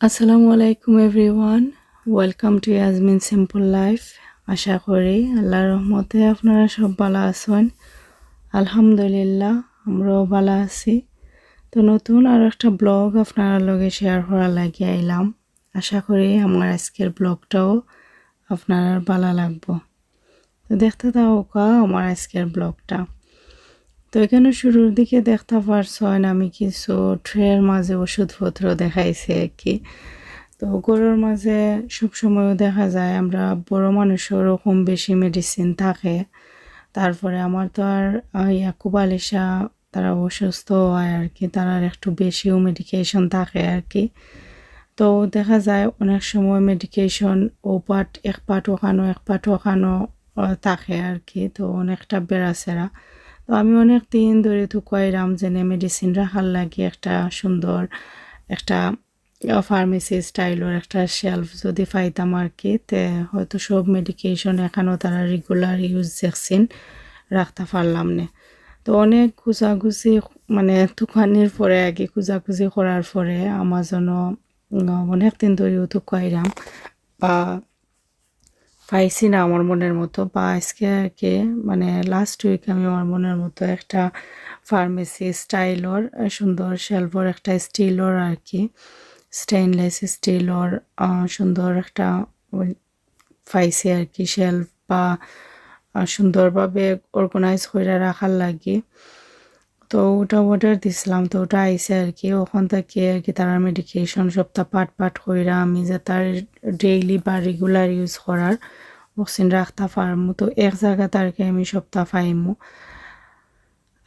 আসসালামু আলাইকুম everyone. Welcome to Yasmin simple life. আশা করি আল্লাহর রহমতে আপনারা সব ভালো আছেন। আলহামদুলিল্লাহ, আমরাও ভালো আছি। তো নতুন আর একটা ব্লগ আপনারা লগে শেয়ার করা লাগে আইলাম। আশা করি আমার আজকের ব্লগটাও আপনার ভালো লাগবো। তো দেখতে থাকা আমার আজকের ব্লগটা। তো এখানে শুরুর দিকে দেখতে পারছেন আমি কিছু ট্রের মাঝে ওষুধপত্র দেখাইছে আর কি। তো গরুর মাঝে সবসময়ও দেখা যায় আমরা বড় মানুষের ওরকম বেশি মেডিসিন থাকে। তারপরে আমার তো আর ইয়াকুব আলিশা, তারা অসুস্থ হয় আর কি, তারা একটু বেশিও মেডিকেশন থাকে আর কি। তো দেখা যায় অনেক সময় মেডিকেশন ও পাট, এক পাট ওখানো, এক পাট ওখানো থাকে আর কি, তো অনেকটা বেড়াচেরা তো আমি অনেক দিন ধরে তো কইরাম যে মেডিসিন রাখার লাগে একটা সুন্দর একটা ফার্মেসি স্টাইলের একটা শেলফ যদি পাইতাম আর কি তে হয়তো সব মেডিকেশন এখানেও তারা রেগুলার ইউজ দেখছেন, রাখতে পারলাম না। তো অনেক খুঁজাখুচি মানে দোকানের পরে আগে খুঁজাখুচি করার পরে আমাজনও অনেক দিন ধরেও তো কইরাম বা পাইছি না আমার মনের মতো। বা আজকে আর কি মানে লাস্ট উইক আমি আমার মনের মতো একটা ফার্মেসি স্টাইলর সুন্দর শেলভর একটা স্টিলর আর কি স্টেইনলেস স্টিলর সুন্দর একটা পাইছি আর কি শেলফ বা সুন্দরভাবে অর্গানাইজ করে রাখার লাগে। তো ওটা অর্ডার দিছিলাম, তো ওটা আইসে আর কি ওখান থেকে আর কি তারা মেডিকেশন সপ্তাহ পাট পাট কইরা আমি যে তার ডেইলি বা রেগুলার ইউজ করার অক্সিজেন রাখতা পারমো, তো এক জায়গা তারকে আমি সপ্তাহ পাইমু।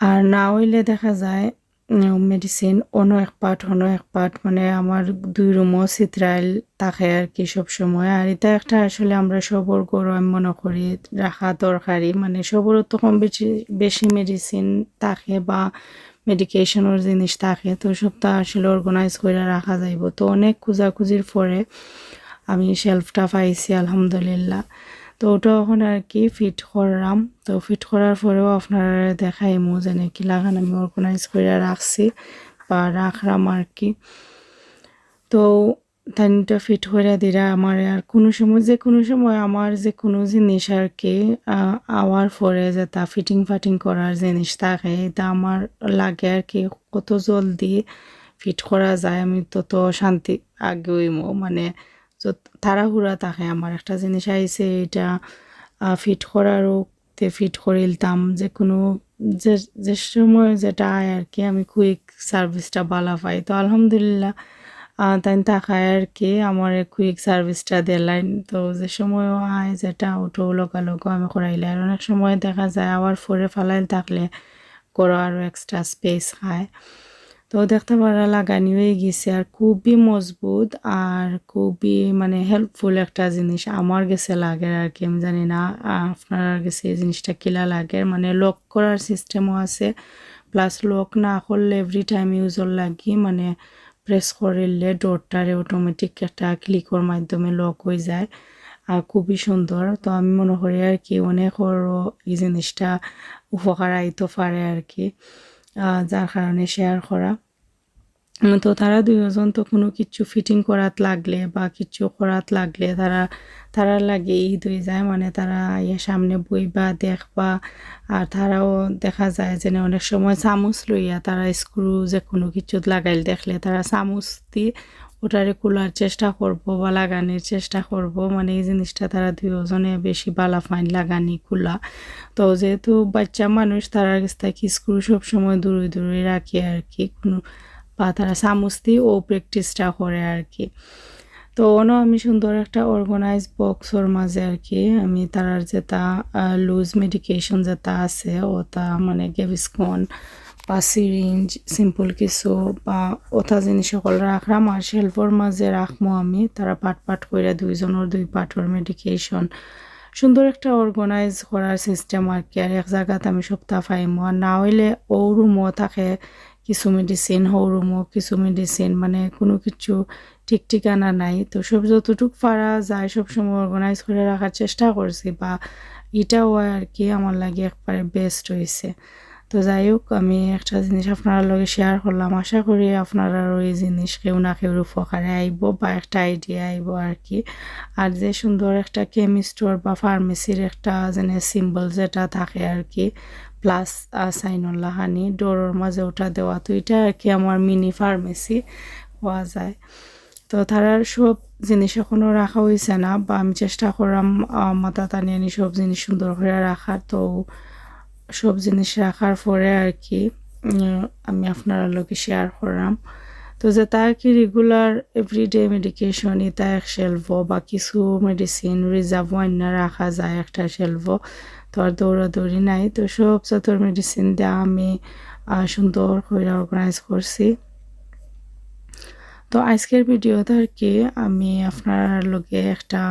আর না হইলে দেখা যায় মেডিসিন অন্য এক পাট অন্য এক পাট মানে আমার দুই রুমও চিত্রাইল থাকে আর কি সব সময় আর এটা একটা আসলে আমরা সবর গরু আমি মনে করি, রাখা দরকারি। মানে সবর তো কম বেশি বেশি মেডিসিন থাকে বা মেডিকেশনের জিনিস থাকে, তো সবটা আসলে অর্গানাইজ করে রাখা যাইব। তো অনেক খোঁজাখুঁজির পরে আমি শেলফটা পাইছি, আলহামদুলিল্লাহ। তো ওটা ওখানে আর কি ফিট করলাম তো ফিট করার পরেও আপনারা দেখাইমু যে নাকি লাগান, আমি অর্গানাইজ করে রাখছি বা রাখলাম আর কি। তো তাইনটা ফিট করে দিরা আমার আর কোনো সময়, যে কোনো সময় আমার যে কোনো জিনিস আর কি আওয়ার পরে যে তা ফিটিং ফাটিং করার জিনিস থাকে, এটা আমার লাগে আর কি। কত জলদি ফিট করা যায়, আমি তত শান্তি আগে মানে তাড়াহুড়া থাকে। আমার একটা জিনিস আইছে, এটা ফিট করারও তে ফিট করিলতাম যে কোনো, যে যে সময় যেটা আয় আর কি, আমি কুইক সার্ভিসটা ভালো পাই। তো আলহামদুলিল্লাহ তাই তাকায় আর কি, আমার কুইক সার্ভিসটা দিলাইন। তো যে সময়ও আয়, যেটা, ওটো লোকালোক আমি করাইলে। আর অনেক সময় দেখা যায় আবার ফোরে ফালাইল থাকলে, করো আরও এক্সট্রা স্পেস খায়। তো দেখতে পারা লাগানি হয়ে গেছে আর খুবই মজবুত আর খুবই মানে হেল্পফুল একটা জিনিস। আমার গেছে লাগে আর কি, আমি জানি না আপনার গেছে এই জিনিসটা কিলা লাগে? মানে লক করার সিস্টেমও আছে প্লাস লক না করলে এভরি টাইম ইউজর লাগি মানে প্রেস করলে ডোরটারে অটোমেটিক একটা ক্লিকর মাধ্যমে লক হয়ে যায় আর খুবই সুন্দর। তো আমি মনে করি আর কি অনেক এই জিনিসটা উপকার আইতে পারে আর কি। যার কারণে শেয়ার করা। তো তারা দুজন তো কোনো কিছু ফিটিং করাত লাগলে বা কিছু করাত লাগলে তারা তারা লাগে ঈদ দুই যায়। মানে তারা ইয়ে সামনে বইবা দেখবা, আর তারাও দেখা যায় যে অনেক সময় চামচ লইয়া তারা স্ক্রু যে কোনো কিছু লাগাইল দেখলে তারা চামচ দিয়ে ওটারে খোলার চেষ্টা করব বা লাগানির চেষ্টা করব। মানে এই জিনিসটা তারা দুজনে বেশি বালা ফাইন লাগানি খোলা তো যেহেতু বাচ্চা মানুষ, তারা থেকে স্ক্রু সবসময় দূরে দূরে রাখি আর কি কোনো বা তারা চামচ দিয়ে ও প্র্যাকটিসটা করে আর কি তো অন্য আমি সুন্দর একটা অর্গানাইজ বক্সর মাঝে আর কি আমি তারার যেটা লুজ মেডিকেশন যেটা আছে, ওটা মানে গেভিসকন বা সিরিঞ্জ সিম্পল কিছু বা ওটা জিনিস সকল রাখলাম আর শেলফর মাঝে রাখব আমি, তারা পাট পাট করে দুইজনের দুই পাটর মেডিকেশন সুন্দর একটা অর্গানাইজ করার সিস্টেম আর কি, আর এক জায়গাতে আমি সপ্তাহ পাইমো। আর না হইলে ও রুমও থাকে, কিছু মেডিসিন হৌরুমো কিছু মেডিসিন মানে কোনো কিছু ঠিক ঠিকানা নাই। তো সব যতটুক পারা যায় সবসময় অর্গানাইজ করে রাখার চেষ্টা করছি, বা এটাও আর কি আমার লাগে একবারে বেস্ট হয়েছে তো যাই হোক, আমি একটা জিনিস আপনার লগে শেয়ার করলাম। আশা করি আপনারা এই জিনিস কেউ না কেউ উপকারে আইব বা একটা আইডিয়া আইব আর কি। আর যে সুন্দর একটা কেমিস্টোর বা ফার্মেসির একটা যেন সিম্বল যেটা থাকে আর কি প্লাস সাইনুল্লাহ হানি, ডোরের মাঝে ওটা দেওয়া, তো এটা আর কি আমার মিনি ফার্মেসি হওয়া যায়। তো তারার সব জিনিস এখনও রাখা হয়েছে না, বা আমি চেষ্টা করলাম মাথা টানিয়ে আনি সব জিনিস সুন্দর করে রাখার, তো সব জিনিস রাখার পরে আর কি আমি আপনার লোকে শেয়ার করলাম। তো যে তা কি রেগুলার এভরিডে মেডিকেশন এটা এক শেলভ বা কিছু মেডিসিন রিজার্ভ অন্য রাখা যায় একটা শেলভ তো আর দৌড়াদৌড়ি নাই। তো সব যতর মেডিসিন দেওয়া আমি সুন্দর করে অর্গানাইজ করছি। তো আজকের ভিডিওতে আর কি আমি আপনার লগে একটা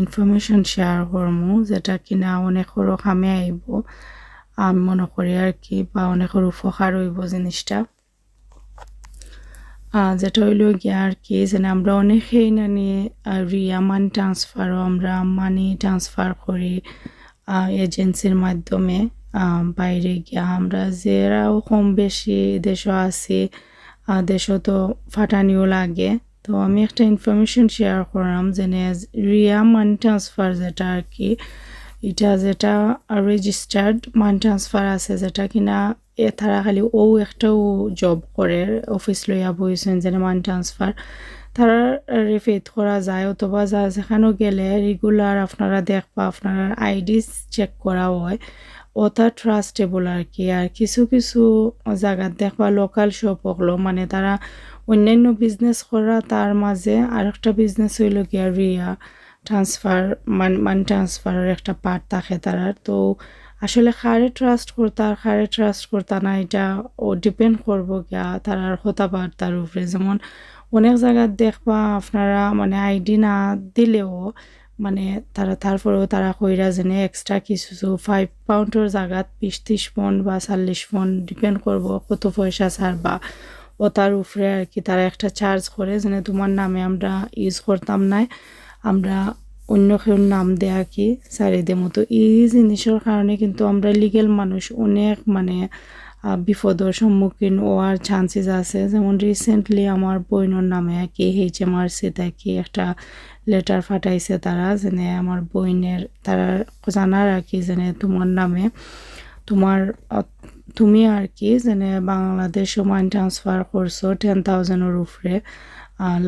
ইনফরমেশন শেয়ার করব যেটা কিনা অনেকেরও কামে আইব। আমি মনে করি আর কি, বা অনেকের উপকার হইব জিনিসটা। যেটা হইল গিয়ে আর কি, যে আমরা অনেকেই নানি রিয়া মানি ট্রান্সফারও আমরা মানি ট্রান্সফার করি এজেন্সির মাধ্যমে। বাইরে গিয়া আমরা যেরাও কম বেশি দেশও আছি দেশও তো ফাটানিও লাগে। তো আমি একটা ইনফরমেশন শেয়ার করলাম যে রিয়া মানি ট্রান্সফার যেটা আর কি এটা যেটা রেজিস্টার্ড মানি ট্রান্সফার আছে, যেটা কিনা এ তারা খালি ও একটাও জব করে অফিস লইয়া বইছেন যেন মানি ট্রান্সফার তারা রেফেট করা যায়, অথবা যা যেখানেও গেলে রেগুলার আপনারা দেখবা, আপনারা আইডি চেক করা হয়। ওটা ট্রাস্টেবল আর কি, আর কিছু কিছু জায়গাত দেখবা লোকাল শপ হলো মানে তারা অন্যান্য বিজনেস করা তার মাঝে আর একটা বিজনেস হইল গিয়া রিয়া। ট্রান্সফার মান মানি ট্রান্সফারের একটা পার্ট থাকে তারার। তো আসলে খারে ট্রাস্ট করতা আর খারে ট্রাস্ট করতা না, এটা ও ডিপেন্ড করব গিয়া তারার কথাবার্তার উপরে। যেমন অনেক জায়গায় দেখবা আপনারা মানে আইডি না দিলেও মানে তারা তারপরেও তারা কইরা যেনে এক্সট্রা কিছু ফাইভ পাউন্ডের জায়গাত বিশ, ত্রিশ পন বা চল্লিশ পন ডিপেন্ড করব কত পয়সা ছাড়বা। ও তার উপরে আর কি তারা একটা চার্জ করে, যেন তোমার নামে আমরা ইউজ করতাম নাই। আমরা অন্য কেউ নাম দেয়া কি চারিদের মতো। এই জিনিসের কারণে কিন্তু আমরা লিগেল মানুষ, অনেক মানে বিপদের সম্মুখীন হওয়ার চান্সেস আছে। যেমন রিসেন্টলি আমার বইনের নামে কি এইচ এম আর সি কি একটা লেটার ফাটাইছে তারা, যেনে আমার বইনের তারা জানার আর কি যেনে তোমার নামে, তোমার তুমি আর কি যেনে বাংলাদেশ মাইন ট্রান্সফার করছ টেন থাউজেন্ডের উপরে।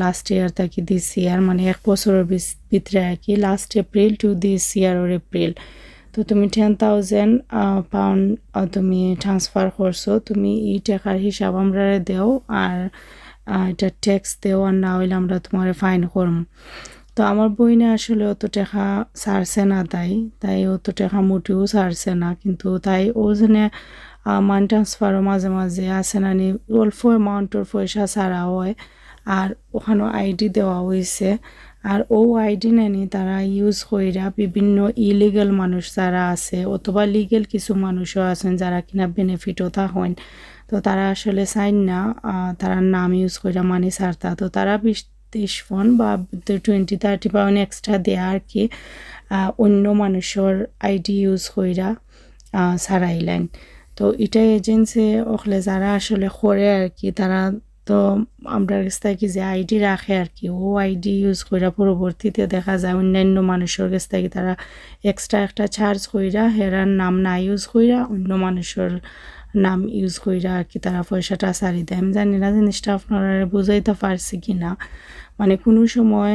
লাস্ট ইয়ার থাকি দিস ইয়ার মানে এক বছরের ভিতরে আর কি last April to this year or April তো তুমি টেন থাউজেন্ড পাউন্ড তুমি ট্রান্সফার করছ, তুমি ই টাকার হিসাব আমরা দেও আর এটা ট্যাক্স দেও আর না হইলে আমরা তোমার ফাইন করম। তো আমার বইনে আসলে অত টাকা ছাড়ছে না তাই তাই অত টাকা মোটেও ছাড়ছে না, কিন্তু তাই ও জনে মানি ট্রান্সফারও মাঝে মাঝে আসে না, নি অল্প অ্যামাউন্টের পয়সা ছাড়া হয়। আর ওখানেও আইডি দেওয়া হয়েছে। আর ও আইডি নেনি তারা ইউজ কইরা বিভিন্ন ইলিগাল মানুষ যারা আছে অথবা লিগেল কিছু মানুষও আছেন যারা কিনা বেনিফিটও তা থাকেন তো তারা আসলে চাইন না তারা নাম ইউজ কইরা মানি ছাড়তা। তো তারা বিশ, ত্রিশ ফোন বা টোয়েন্টি থার্টি পাউন্ড এক্সট্রা দেয়া আর কি অন্য মানুষের আইডি ইউজ কইরা ছাড়াইলেন। তো এটা এজেন্সি ওখলে যারা আসলে করে আর কি, তারা তো আমরা কাছ থেকে যে আইডি রাখে আর কি, ও আইডি ইউজ কইরা পরবর্তীতে দেখা যায় অন্যান্য মানুষের কাছ থেকে তারা এক্সট্রা একটা চার্জ কইরা হেরার নাম না ইউজ কইরা অন্য মানুষের নাম ইউজ কইরা আর কি তারা পয়সাটা সারি দেয়। আমি জানি না জিনিসটা আপনারা বুঝাইতে পারছি কি না। মানে কোনো সময়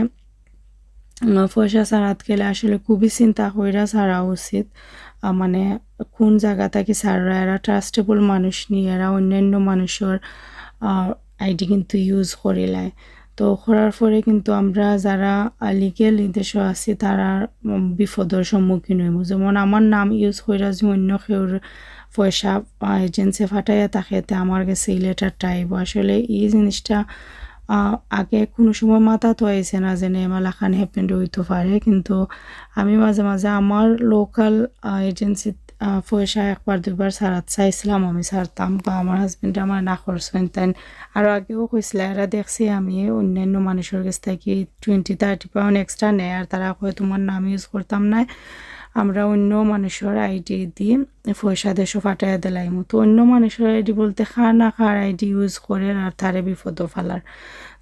পয়সা সারাত গেলে আসলে খুবই চিন্তা কইরা ছাড়া উচিত। মানে কোন জায়গা থেকে সাররা এরা ট্রাস্টেবল মানুষ নিয়ে, এরা অন্যান্য মানুষের আইডি কিন্তু ইউজ করিলায় তো করার পরে কিন্তু আমরা যারা লিগেল দেশে আছি, তারা বিপদের সম্মুখীন হইব যেমন আমার নাম ইউজ কইরা যে অন্য কেউর পয়সা এজেন্সি ফাটাইয়া থাকে তে আমার কাছে এই লেটারটা আইব আসলে এই জিনিসটা আগে কোনো সময় মাথা তো আইছে না যে এমালাখান হ্যাপেন্ড হইতে পারে কিন্তু আমি মাঝে মাঝে আমার লোকাল এজেন্সি পয়সা একবার দুবার সারাত চাইছিলাম, আমি সারতাম বা আমার হাজবেন্ড আমার না করছেন তাই আরও আগেও কইছিল, এরা দেখছি আমি অন্যান্য মানুষের কাছ থেকে টোয়েন্টি থার্টি পাউন্ড এক্সট্রা নেয়, আর তারা কয়ে, তোমার নাম ইউজ করতাম না। আমরা অন্য মানুষের আইডি দিয়ে পয়সা দেশও ফাটাইয়া দিলাইমু তো অন্য মানুষের আইডি বলতে খার না খার আইডি ইউজ করে আর তারে বিপদ ফালার।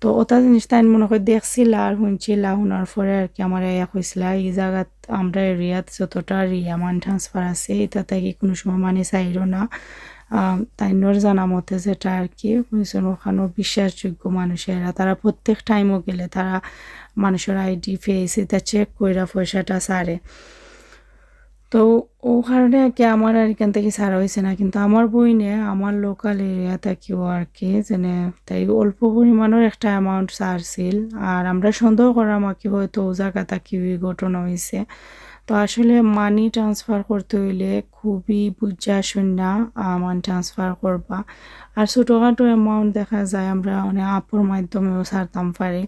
তো ওটা জিনিস তাই মনে করে দেখছিল আর শুনছিল, শোনার পরে আর কি আমার ইয়া হয়েছিল এই জায়গাত আমরা এরিয়াত যতটা রিয়া মান ট্রান্সফার আছে, এটা থেকে কোনো সময় মানে চাইরও না। তাইনোর জানা মতে যেটা আর কি শুনছেন ওখানেও বিশ্বাসযোগ্য মানুষেরা তারা প্রত্যেক টাইমও গেলে তারা মানুষের আইডি ফেস এটা চেক কইরা পয়সাটা সারে। তো ও কারণে আর কি আমার আর এখান থেকে সারা হয়েছে না। কিন্তু আমার বই বইনে, আমার লোকাল এরিয়া থেকেও আর কি যেনে তাই অল্প পরিমাণের একটা অ্যামাউন্ট সারছিল আর আমরা সন্দেহ করা আমাকে হয়তো ও জায়গা থাকি ঘটনা হয়েছে তো আসলে মানি ট্রান্সফার করতে হইলে খুবই বুঝা শূন্য মানি ট্রান্সফার করবা। আর ছোটোখাটো অ্যামাউন্ট দেখা যায়, আমরা মানে আপুর মাধ্যমেও ছাড়তাম পারি।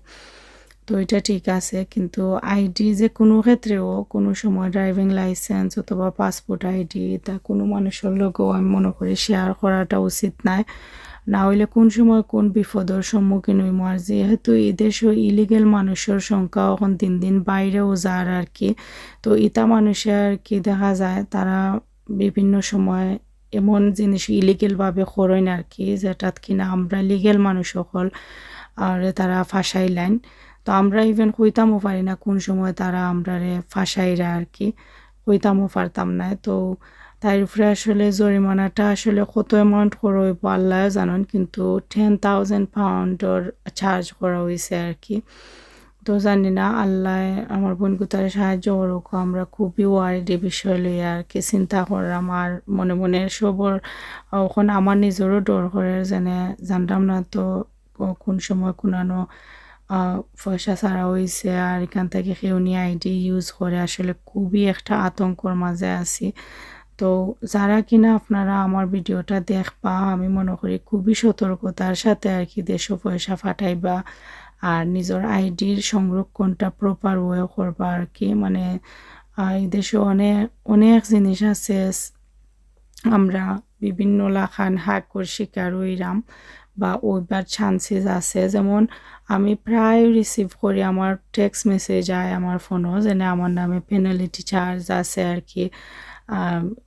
তো এটা ঠিক আছে। কিন্তু আইডি যে কোনো ক্ষেত্রেও, কোনো সময় ড্রাইভিং লাইসেন্স অথবা পাসপোর্ট আইডি তা কোনো মানুষের লোকও আমি মনে করি শেয়ার করাটা উচিত নাই। না হইলে কোন সময় কোন বিপদের সম্মুখীন হইম। আর যেহেতু এই দেশে ইলিগেল মানুষের সংখ্যা এখন দিন দিন বাইরেও যার আর কি, তো ইটা মানুষের আর কি দেখা যায়, তারা বিভিন্ন সময় এমন জিনিস ইলিগেলভাবে করেন আর কি, যেটাত কিনা আমরা লিগেল মানুষ সকল আর তারা ফাঁসাইলেন তো আমরা ইভেন কইতামও পারি না কোন সময় তারা আমরারে ফাঁসাইরা আর কি কইতামও পারতাম না। তো তার উপরে আসলে জরিমানাটা আসলে কত অ্যামাউন্ট করা হইব আল্লাহ জানেন, কিন্তু টেন থাউজেন্ড পাউন্ডর চার্জ করা হয়েছে আর কি তো জানি না, আল্লাহ আমার বোনগুতারে সাহায্য করুক, আমরা খুবই ওয়ারিডি বিষয় লইয়া আর কি চিন্তা করলাম আর মনে মনে সবর ওখানে আমার নিজেরও ডর করে যেনে জানতাম না তো কোন সময় কোনানো পয়সা ছাড়া হয়েছে আর এখান থেকে সেউনি আইডি ইউজ করে আসলে খুবই একটা আতঙ্কর মাঝে আছি। তো যারা কিনা আপনারা আমার ভিডিওটা দেখবা, আমি মনে করি খুবই সতর্কতার সাথে আর কি দেশ পয়সা ফাটাইবা আর নিজের আইডির সংরক্ষণটা প্রপার ওয়ে করবা আর কি। মানে এই দেশে অনেক অনেক জিনিস আছে, আমরা বিভিন্ন লাখান হাকর শিকার হইরাম। বা ওইবার চান্সেস আছে। যেমন আমি প্রায় রিসিভ করি আমার টেক্সট মেসেজ আয় আমার ফোনও যেন আমার নামে পেনাল্টি চার্জ আছে আর কি।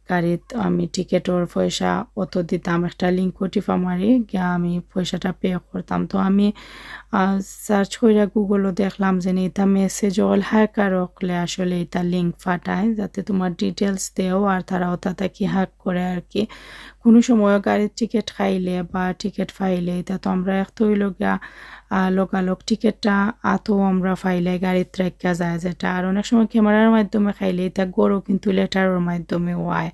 গাড়িত আমি টিকেটর পয়সা অত দিতাম, একটা লিঙ্ক টিপা মারি, গিয়া আমি পয়সাটা পে করতাম। তো আমি সার্চ করে গুগলও দেখলাম যে এটা মেসেজ অল হ্যাকার রাখলে আসলে এটা লিঙ্ক ফাটায় যাতে তোমার ডিটেলস দেও আর তারা ওটা কি হ্যাক করে আর কি। কোনো সময় গাড়ির টিকিট খাইলে বা টিকিট ফাইলে এটা তো আমরা এক হইল গিয়া লোকালোক টিকিটটা আতো আমরা ফাইলে গাড়ির রেখা যায় যেটা। আর অনেক সময় ক্যামেরার মাধ্যমে খাইলে এটা গরু কিন্তু লেটারের মাধ্যমে ওয়ায়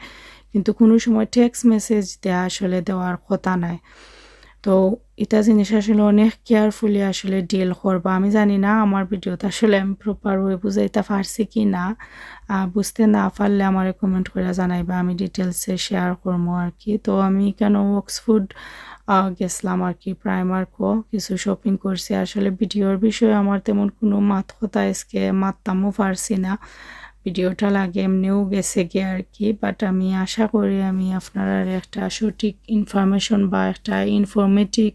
কিন্তু কোনো সময় টেক্সট মেসেজ দেওয়া আসলে দেওয়ার কথা নাই। তো এটা জিনিস আসলে অনেক কেয়ারফুলি আসলে ডিল করবা। আমি জানি না আমার ভিডিওটা আসলে আমি প্রপার ওয়ে বুঝাইতে পারছি কি না। বুঝতে না পারলে আমার কমেন্ট করে জানাইবা, আমি ডিটেলসে শেয়ার করব আর কি। তো আমি কেন অক্সফোর্ড গেছিলাম আর কি প্রাইমার্কও কিছু শপিং করছি। আসলে ভিডিওর বিষয়ে আমার তেমন কোনো মাত কথা আজকে মারতামও পারছি না। ভিডিওটা লাগে, এমনিও গেছে গিয়ে আর কি বাট আমি আশা করি আমি আপনারা একটা সঠিক ইনফরমেশন বা একটা ইনফরমেটিভ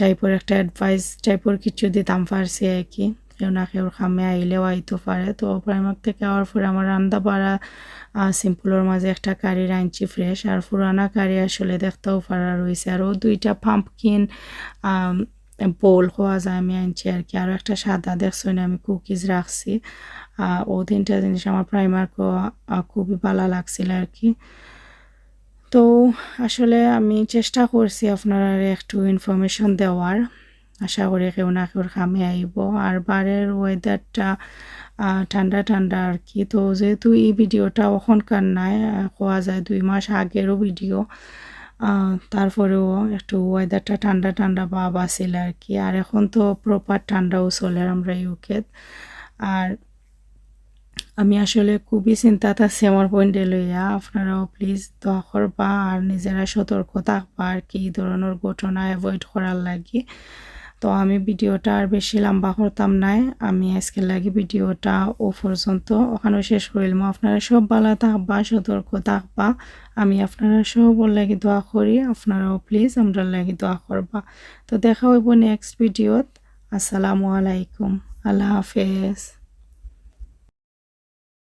টাইপের একটা অ্যাডভাইস টাইপের কিছু দিতাম পারছি আর কি। কেউ না কেউ খামে আইলেও আইতে পারে, তো প্রাইমার থেকে আওয়ার পরে আমার রান্না পাড়া সিম্পলের মাঝে একটা কারি রাঁধছি ফ্রেশ আর পুরানা কারি আসলে দেখতেও পারা রয়েছে। আর ও দুইটা পাম্পকিন বোল হওয়া যায় আমি আনছি আর কি আরও একটা সাদা দেখছ আমি কুকিজ রাখছি। ও তিনটা জিনিস আমার প্রাইমারকে খুবই ভালো লাগছিল আর কি। তো আসলে আমি চেষ্টা করছি আপনারা একটু ইনফরমেশন দেওয়ার। আশা করি কেউ না কেউ খামে আইব। আর বারের ওয়েদারটা ঠান্ডা ঠান্ডা আর কি। তো যেহেতু এই ভিডিওটা ওখানকার নাই কোয়া যায় দুই মাস আগেরও ভিডিও তারপরেও একটু ওয়েদারটা ঠান্ডা ঠান্ডা ভাব আসছিল আর কি। আর এখন তো প্রপার ঠান্ডাও চলে আমরা ইউকে আর আমি আসলে খুবই চিন্তাত আছি আমার পয়েন্টে লইয়া। আপনারাও প্লিজ দোয়া করবা আর নিজেরা সতর্ক থাকবা আর কি ধরনের ঘটনা অ্যাভয়েড করার লাগে। তো আমি ভিডিওটা আর বেশি লম্বা করতাম নাই, আমি আজকে লাগি ভিডিওটা ও পর্যন্ত। ওখানে শেষ করিলাম। আপনারা সব ভালো থাকবা, সতর্ক থাকবা। আমি আপনারা সব লাগি দোয়া করি, আপনারাও প্লিজ আমরা লাগি দোয়া করবা। তো দেখা হইব নেক্সট ভিডিওত আসসালামু আলাইকুম। আল্লাহ হাফেজ।